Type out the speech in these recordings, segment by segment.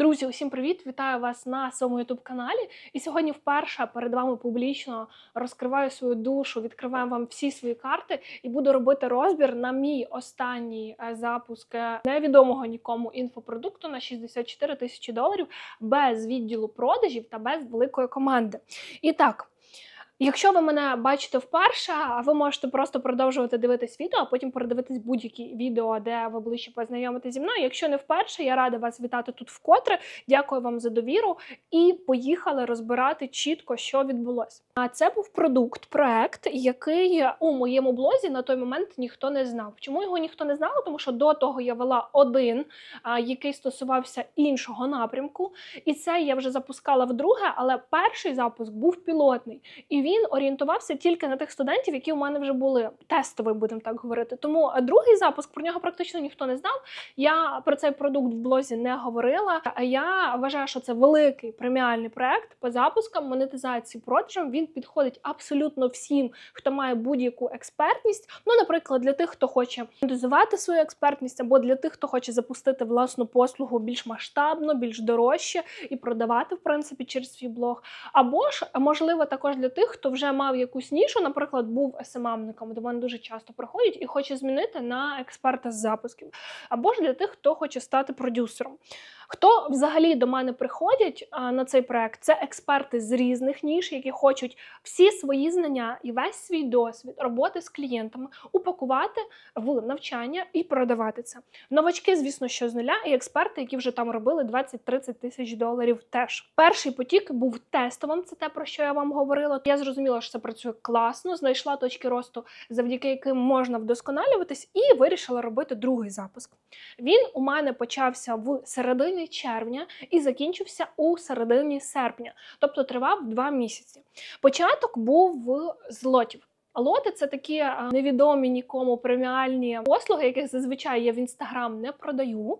Друзі, усім привіт! Вітаю вас на своєму youtube каналі. І сьогодні вперше перед вами публічно розкриваю свою душу, відкриваю вам всі свої карти і буду робити розбір на мій останній е, запуск е, невідомого нікому інфопродукту на 64 тисячі доларів без відділу продажів та без великої команди. І так. Якщо ви мене бачите вперше, ви можете просто продовжувати дивитись відео, а потім передивитись будь-які відео, де ви ближче познайомитися зі мною. Якщо не вперше, я рада вас вітати тут вкотре. Дякую вам за довіру і поїхали розбирати чітко, що відбулося. А це був продукт, проект, який у моєму блозі на той момент ніхто не знав. Чому його ніхто не знав? Тому що до того я вела один, який стосувався іншого напрямку, і це я вже запускала вдруге, але перший запуск був пілотний. І він орієнтувався тільки на тих студентів, які у мене вже були тестовий, будемо так говорити. Тому е, другий запуск про нього практично ніхто не знав. Я про цей продукт в блозі не говорила. А я вважаю, що це великий преміальний проект по запускам монетизації продажам. Він підходить абсолютно всім, хто має будь-яку експертність. Ну, наприклад, для тих, хто хоче монетизувати свою експертність, або для тих, хто хоче запустити власну послугу більш масштабно, більш дорожче і продавати в принципі через свій блог. Або ж можливо також для тих, хто вже мав якусь нішу, наприклад, був СММником, до мене дуже часто приходять і хоче змінити на експерта з запусків, або ж для тих, хто хоче стати продюсером. Хто взагалі до мене приходять а, на цей проект? Це експерти з різних ніж, які хочуть всі свої знання і весь свій досвід роботи з клієнтами упакувати в навчання і продавати це. Новачки, звісно, що з нуля, і експерти, які вже там робили 20-30 тисяч доларів. Теж перший потік був тестовим. Це те, про що я вам говорила. Я зрозуміла, що це працює класно, знайшла точки росту, завдяки яким можна вдосконалюватись, і вирішила робити другий запуск. Він у мене почався в середині червня і закінчився у середині серпня, тобто тривав два місяці. Початок був в злотів. Лоти це такі невідомі нікому преміальні послуги, яких зазвичай я в інстаграм не продаю.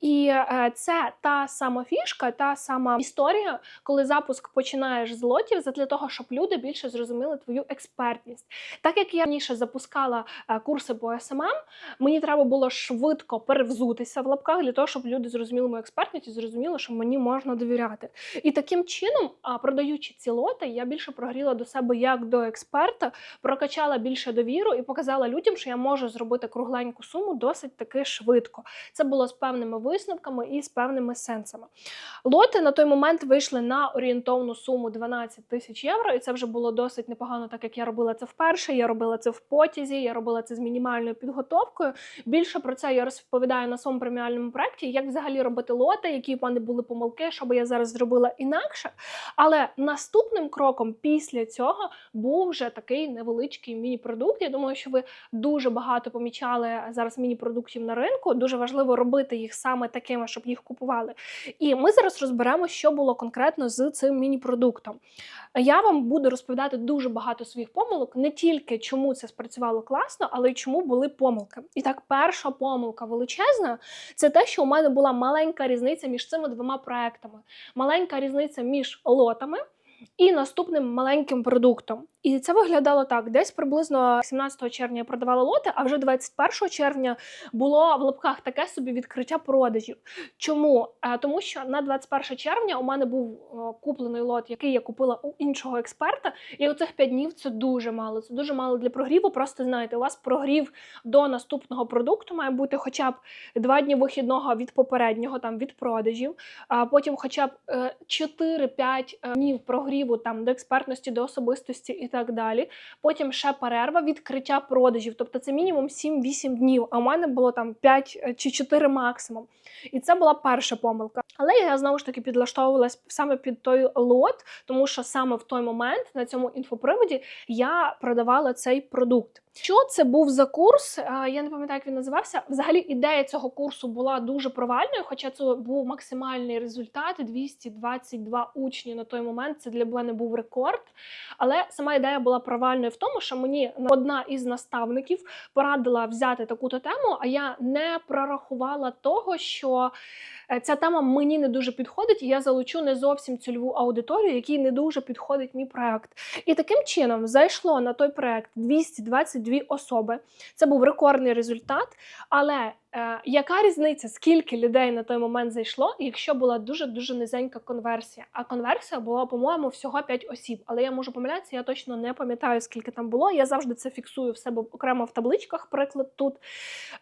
І е, це та сама фішка, та сама історія, коли запуск починаєш з лотів, для того, щоб люди більше зрозуміли твою експертність. Так як я раніше запускала е, курси по СММ, мені треба було швидко перевзутися в лапках для того, щоб люди зрозуміли мою експертність і зрозуміли, що мені можна довіряти. І таким чином, продаючи ці лоти, я більше прогріла до себе як до експерта прокачала більше довіру і показала людям, що я можу зробити кругленьку суму досить таки швидко. Це було з певними висновками і з певними сенсами. Лоти на той момент вийшли на орієнтовну суму 12 тисяч євро, і це вже було досить непогано, так як я робила це вперше. Я робила це в потязі, я робила це з мінімальною підготовкою. Більше про це я розповідаю на своєму преміальному проєкті, як взагалі робити лоти, які в мене були помилки, що би я зараз зробила інакше. Але наступним кроком після цього був вже такий невеличкий міні-продукт. Я думаю, що ви дуже багато помічали зараз міні-продуктів на ринку. Дуже важливо робити їх саме такими, щоб їх купували. І ми зараз розберемо, що було конкретно з цим міні-продуктом. Я вам буду розповідати дуже багато своїх помилок, не тільки чому це спрацювало класно, але й чому були помилки. І так, перша помилка величезна це те, що у мене була маленька різниця між цими двома проектами. Маленька різниця між лотами. І наступним маленьким продуктом. І це виглядало так: десь приблизно 17 червня я продавала лоти, а вже 21 червня було в лапках таке собі відкриття продажів. Чому? Е, Тому що на 21 червня у мене був е, куплений лот, який я купила у іншого експерта. І оцих 5 днів це дуже мало. Це дуже мало для прогріву. Просто знаєте, у вас прогрів до наступного продукту має бути хоча б 2 дні вихідного від попереднього, там від продажів, а потім хоча б е, 4-5 днів прогріву там до експертності, до особистості і так далі. Потім ще перерва відкриття продажів. Тобто це мінімум 7-8 днів. А у мене було там 5 чи 4 максимум. І це була перша помилка. Але я знову ж таки підлаштовувалась саме під той лот, тому що саме в той момент на цьому інфоприводі я продавала цей продукт. Що це був за курс? Я не пам'ятаю, як він називався. Взагалі, ідея цього курсу була дуже провальною, хоча це був максимальний результат 222 учні на той момент. Це для мене був рекорд. Але сама ідея була провальною в тому, що мені одна із наставників порадила взяти таку-то тему, а я не прорахувала того, що ця тема мені не дуже підходить, і я залучу не зовсім цільову аудиторію, якій не дуже підходить мій проект. І таким чином зайшло на той проект 222 особи. Це був рекордний результат. Але Е, яка різниця, скільки людей на той момент зайшло, якщо була дуже дуже низенька конверсія? А конверсія була, по-моєму, всього 5 осіб. Але я можу помилятися, я точно не пам'ятаю, скільки там було. Я завжди це фіксую в себе окремо в табличках, приклад тут.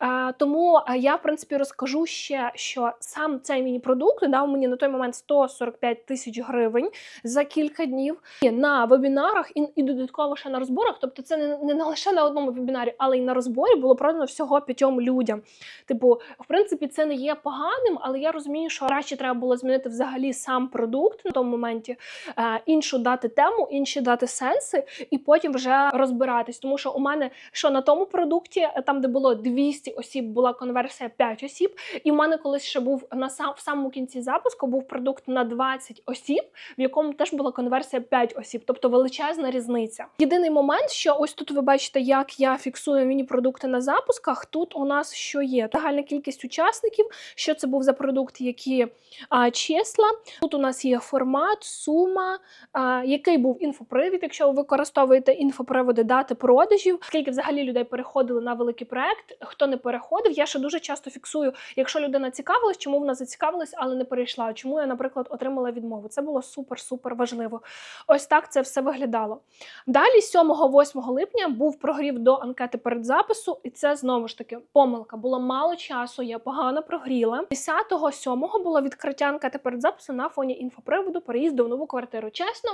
Е, тому е, я, в принципі, розкажу ще, що сам цей міні-продукт дав мені на той момент 145 тисяч гривень за кілька днів на вебінарах і, додатково ще на розборах. Тобто, це не лише на одному вебінарі, але й на розборі було продано всього п'ятьом людям. Типу, в принципі, це не є поганим, але я розумію, що краще треба було змінити взагалі сам продукт на тому моменті, е, іншу дати тему, інші дати сенси, і потім вже розбиратись. Тому що у мене що на тому продукті, е, там де було 200 осіб, була конверсія 5 осіб. І в мене колись ще був на сам в самому кінці запуску був продукт на 20 осіб, в якому теж була конверсія 5 осіб, тобто величезна різниця. Єдиний момент, що ось тут ви бачите, як я фіксую міні-продукти на запусках. Тут у нас що є? Загальна кількість учасників, що це був за продукт, які а, числа. Тут у нас є формат, сума, а, який був інфопривід, якщо ви використовуєте інфоприводи дати продажів, скільки взагалі людей переходили на великий проект, хто не переходив. Я ще дуже часто фіксую, якщо людина цікавилась, чому вона зацікавилась, але не перейшла. Чому я, наприклад, отримала відмову. Це було супер-супер важливо. Ось так це все виглядало. Далі, 7-8 липня, був прогрів до анкети передзапису, і це знову ж таки помилка. Було мало часу, я погано прогріла. 10-7 було відкриття анкети передзапису на фоні інфоприводу переїзду в нову квартиру. Чесно,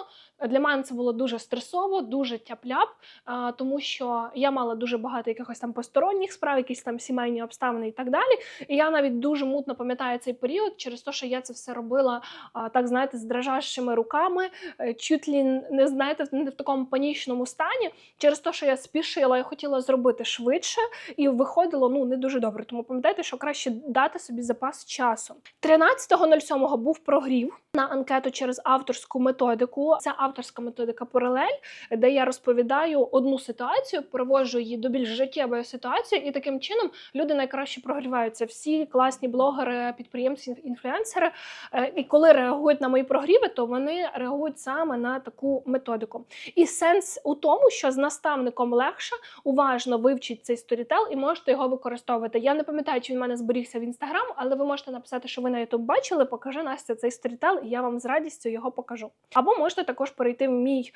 для мене це було дуже стресово, дуже тяп-ляп, тому що я мала дуже багато якихось там посторонніх справ, якісь там сімейні обставини і так далі. І я навіть дуже мутно пам'ятаю цей період через те, що я це все робила так, знаєте, з дрожащими руками, е, чуть лі не знаєте, не в такому панічному стані, через те, що я спішила, я хотіла зробити швидше, і виходило ну не дуже добре. Тому пам'ятайте, що краще дати собі запас часу. 13.07 був прогрів на анкету через авторську методику. Це авторська методика паралель, де я розповідаю одну ситуацію, переводжу її до більш життєвої ситуації, і таким чином люди найкраще прогріваються. Всі класні блогери, підприємці, інфлюенсери. Е, І коли реагують на мої прогріви, то вони реагують саме на таку методику. І сенс у тому, що з наставником легше уважно вивчіть цей сторітел і можете його використовувати. Я не пам'ятаю, чи він в мене зберігся в інстаграм, але ви можете написати, що ви на Ютуб бачили. Покажи Настя цей сторітел, і я вам з радістю його покажу. Або можете також перейти в мій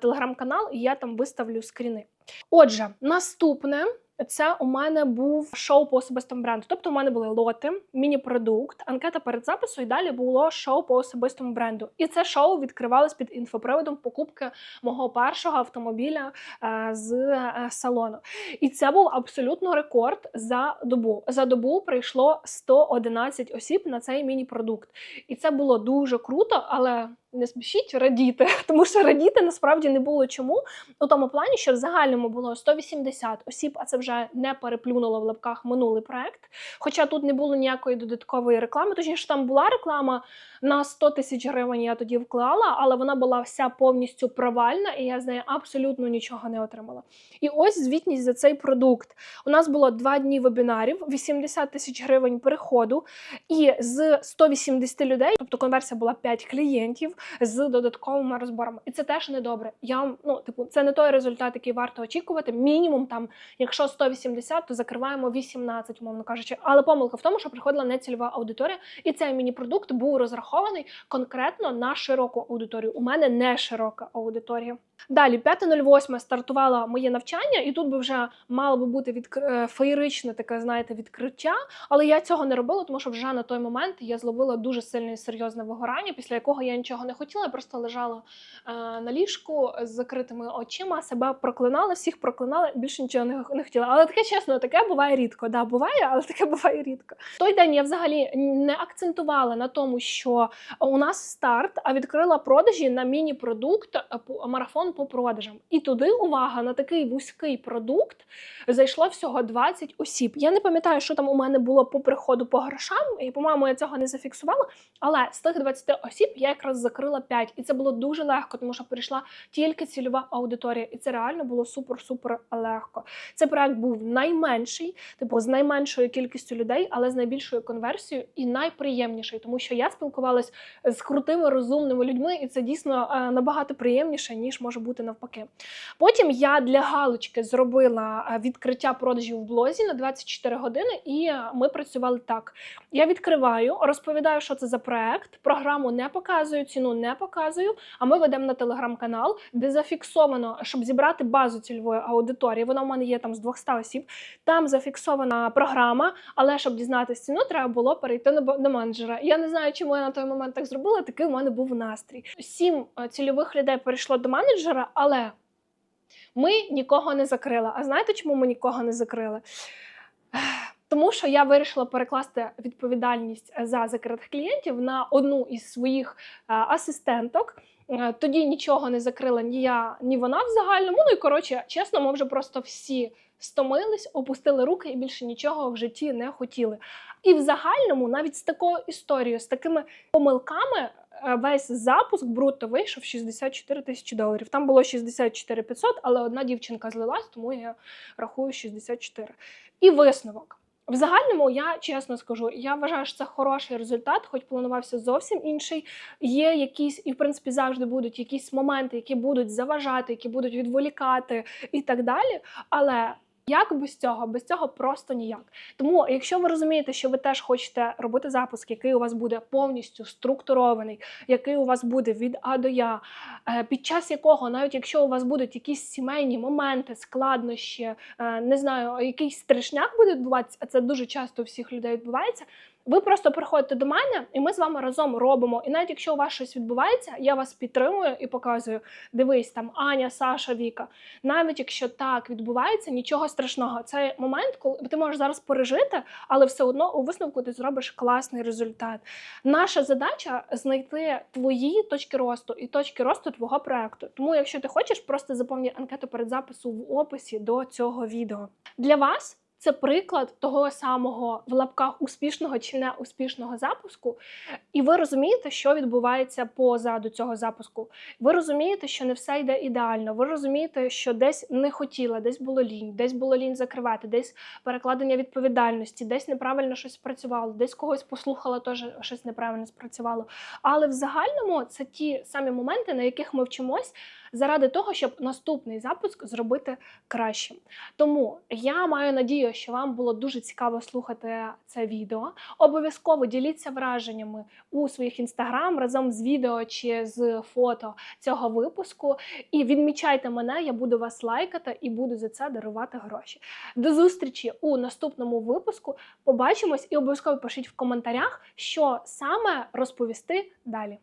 телеграм-канал, і я там виставлю скріни. Отже, наступне. Це у мене був шоу по особистому бренду. Тобто, у мене були лоти, міні-продукт, анкета перед запису, і далі було шоу по особистому бренду. І це шоу відкривалось під інфоприводом покупки мого першого автомобіля е, з е, салону. І це був абсолютно рекорд за добу. За добу прийшло 111 осіб на цей міні-продукт. І це було дуже круто, але не спішіть радіти, тому що радіти насправді не було чому. У тому плані, що в загальному було 180 осіб, а це вже не переплюнуло в лапках минулий проект. Хоча тут не було ніякої додаткової реклами, точніше там була реклама на 100 тисяч гривень. Я тоді вклала, але вона була вся повністю провальна, і я з неї абсолютно нічого не отримала. І ось звітність за цей продукт. У нас було два дні вебінарів, 80 тисяч гривень переходу, і з 180 людей, тобто конверсія була 5 клієнтів з додатковими розборами. І це теж недобре. Я ну, типу, це не той результат, який варто очікувати. Мінімум там, якщо 180, то закриваємо 18, умовно кажучи. Але помилка в тому, що приходила нецільова аудиторія, і цей міні-продукт був розрахований конкретно на широку аудиторію. У мене не широка аудиторія. Далі, 5.08 стартувало моє навчання, і тут би вже мало би бути відкр... е, феєричне таке, знаєте, відкриття. Але я цього не робила, тому що вже на той момент я зловила дуже сильне і серйозне вигорання, після якого я нічого не хотіла. Я просто лежала е, на ліжку з закритими очима, себе проклинала, всіх проклинала, більше нічого не, не хотіла. Але таке чесно, таке буває рідко. Да, буває, але таке буває рідко. Той день я взагалі не акцентувала на тому, що у нас старт, а відкрила продажі на міні-продукт е, по- марафон по продажам. І туди увага на такий вузький продукт зайшло всього 20 осіб. Я не пам'ятаю, що там у мене було по приходу по грошам, і по-моєму, я цього не зафіксувала. Але з тих 20 осіб я якраз закрила. закрила 5. І це було дуже легко, тому що прийшла тільки цільова аудиторія, і це реально було супер-супер легко. Цей проект був найменший, типу з найменшою кількістю людей, але з найбільшою конверсією і найприємніший, тому що я спілкувалась з крутими розумними людьми, і це дійсно е, набагато приємніше ніж може бути навпаки. Потім я для галочки зробила е, відкриття продажів в блозі на 24 години, і е, ми працювали так. Я відкриваю, розповідаю, що це за проект. Програму не показую, ціну не показую. А ми ведемо на телеграм-канал, де зафіксовано, щоб зібрати базу цільової аудиторії. Вона в мене є там з 200 осіб. Там зафіксована програма, але щоб дізнатися ціну, треба було перейти на менеджера. Я не знаю, чому я на той момент так зробила. Такий в мене був настрій. Сім е, цільових людей перейшло до менеджера, але ми нікого не закрили. А знаєте, чому ми нікого не закрили? Тому що я вирішила перекласти відповідальність за закритих клієнтів на одну із своїх е, асистенток. Е, Тоді нічого не закрила ні я, ні вона в загальному. Ну і коротше, чесно, ми вже просто всі стомились, опустили руки і більше нічого в житті не хотіли. І в загальному, навіть з такою історією, з такими помилками, весь запуск брутто вийшов 64 тисячі доларів. Там було 64 500, але одна дівчинка злилась, тому я рахую 64. І висновок. В загальному я чесно скажу, я вважаю, що це хороший результат, хоч планувався зовсім інший. Є якісь, і в принципі завжди будуть якісь моменти, які будуть заважати, які будуть відволікати і так далі. Але як без цього? Без цього просто ніяк. Тому, якщо ви розумієте, що ви теж хочете робити запуск, який у вас буде повністю структурований, який у вас буде від А до Я, е, під час якого, навіть якщо у вас будуть якісь сімейні моменти, складнощі, е, не знаю, якийсь страшняк буде відбуватися, а це дуже часто у всіх людей відбувається. Ви просто приходите до мене, і ми з вами разом робимо. І навіть якщо у вас щось відбувається, я вас підтримую і показую. Дивись, там Аня, Саша, Віка. Навіть якщо так відбувається, нічого страшного. Це момент, коли ти можеш зараз пережити, але все одно у висновку ти зробиш класний результат. Наша задача знайти твої точки росту і точки росту твого проекту. Тому, якщо ти хочеш, просто заповні анкету перед запису в описі до цього відео. Для вас. Це приклад того самого в лапках успішного чи не успішного запуску, і ви розумієте, що відбувається позаду цього запуску. Ви розумієте, що не все йде ідеально. Ви розумієте, що десь не хотіла, десь було лінь, десь було лінь закривати, десь перекладення відповідальності, десь неправильно щось спрацювало, десь когось послухала, теж щось неправильно спрацювало. Але в загальному це ті самі моменти, на яких ми вчимось заради того, щоб наступний запуск зробити кращим. Тому я маю надію, що вам було дуже цікаво слухати це відео. Обов'язково діліться враженнями у своїх інстаграм разом з відео чи з фото цього випуску. І відмічайте мене, я буду вас лайкати і буду за це дарувати гроші. До зустрічі у наступному випуску. Побачимось і обов'язково пишіть в коментарях, що саме розповісти далі.